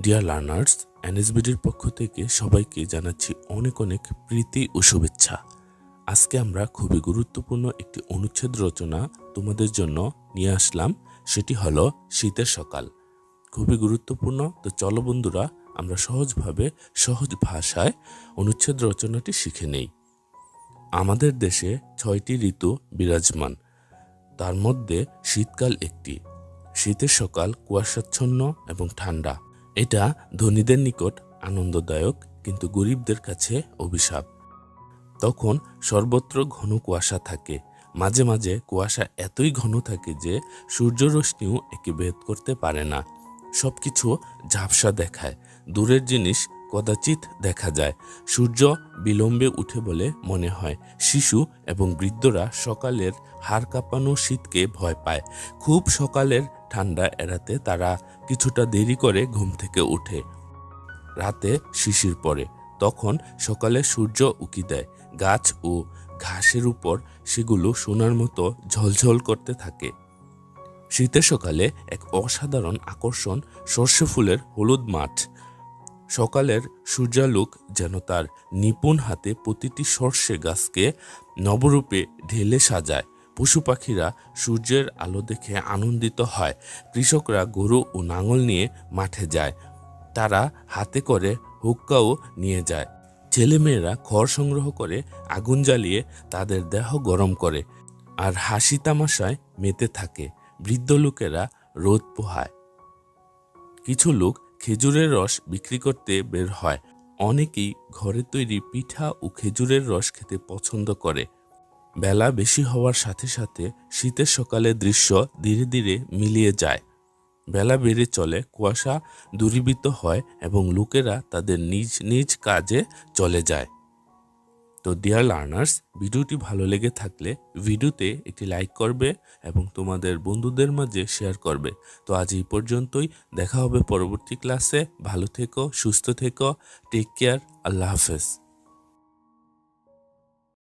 Dear learners এনএসবিডির পক্ষ থেকে সবাইকে জানাচ্ছি অনেক অনেক প্রীতি ও শুভেচ্ছা। আজকে আমরা খুবই গুরুত্বপূর্ণ একটি অনুচ্ছেদ রচনা তোমাদের জন্য নিয়ে আসলাম, সেটি হলো শীতের সকাল। খুবই গুরুত্বপূর্ণ, তো চলো বন্ধুরা, আমরা সহজভাবে, সহজ ভাষায় অনুচ্ছেদ রচনাটি শিখে নেই। আমাদের দেশে ছয়টি ঋতু বিরাজমান। তার মধ্যে শীতকাল একটি। শীতের সকাল কুয়াশাচ্ছন্ন এবং ঠান্ডা। এটা ধনীদের নিকট আনন্দদায়ক কিন্তু গরিবদের কাছে অভিশাপ। তখন সর্বত্র ঘন কুয়াশা থাকে। মাঝে মাঝে কুয়াশা এতই ঘন থাকে যে সূর্যরশ্মিও একে ভেদ করতে পারে না। সবকিছু ঝাপসা দেখায়। দূরের জিনিস কদাচিৎ দেখা যায়। সূর্য বিলম্বে উঠে বলে মনে হয়। শিশু এবং বৃদ্ধরা সকালের হাড় কাঁপানো শীতকে ভয় পায়। খুব সকালের ঠান্ডা এড়াতে তারা কিছুটা দেরি করে ঘুম থেকে উঠে রাতে শিশির পড়ে। তখন সকালে সূর্য উকি দেয়। গাছ ও ঘাসের উপর সেগুলো সোনার মতো ঝলঝল করতে থাকে। শীতের সকালে এক অসাধারণ আকর্ষণ সর্ষে ফুলের হলুদ মাঠ। সকালের সূর্যালোক যেন তার নিপুণ হাতে প্রতিটি সর্ষে গাছকে নবরূপে ঢেলে সাজায়। পশু পাখিরা সূর্যের আলো দেখে আনন্দিত হয়। কৃষকরা গরু ও নাঙল নিয়ে মাঠে যায়। তারা হাতে করে হুক্কাও নিয়ে যায়। ছেলেমেয়েরা খড় সংগ্রহ করে, আগুন জ্বালিয়ে তাদের দেহ গরম করে আর হাসি তামাশায় মেতে থাকে। বৃদ্ধ লোকেরা রোদ পোহায়। কিছু লোক খেজুরের রস বিক্রি করতে বের হয়। অনেকেই ঘরে তৈরি পিঠা ও খেজুরের রস খেতে পছন্দ করে। বেলা বেশি হওয়ার সাথে সাথে শীতের সকালের দৃশ্য ধীরে ধীরে মিলিয়ে যায়। বেলা বেড়ে চলে, কুয়াশা দূরীভূত হয় এবং লোকেরা তাদের নিজ নিজ কাজে চলে যায়। তো ডিয়ার লার্নার্স ভিডিওটি ভালো লেগে থাকলে ভিডিওতে একটি লাইক করবে এবং তোমাদের বন্ধুদের মাঝে শেয়ার করবে। তো আজ এই পর্যন্তই, দেখা হবে পরবর্তী ক্লাসে ভালো থেকো, সুস্থ থেকো টেক কেয়ার আল্লাহ হাফেজ।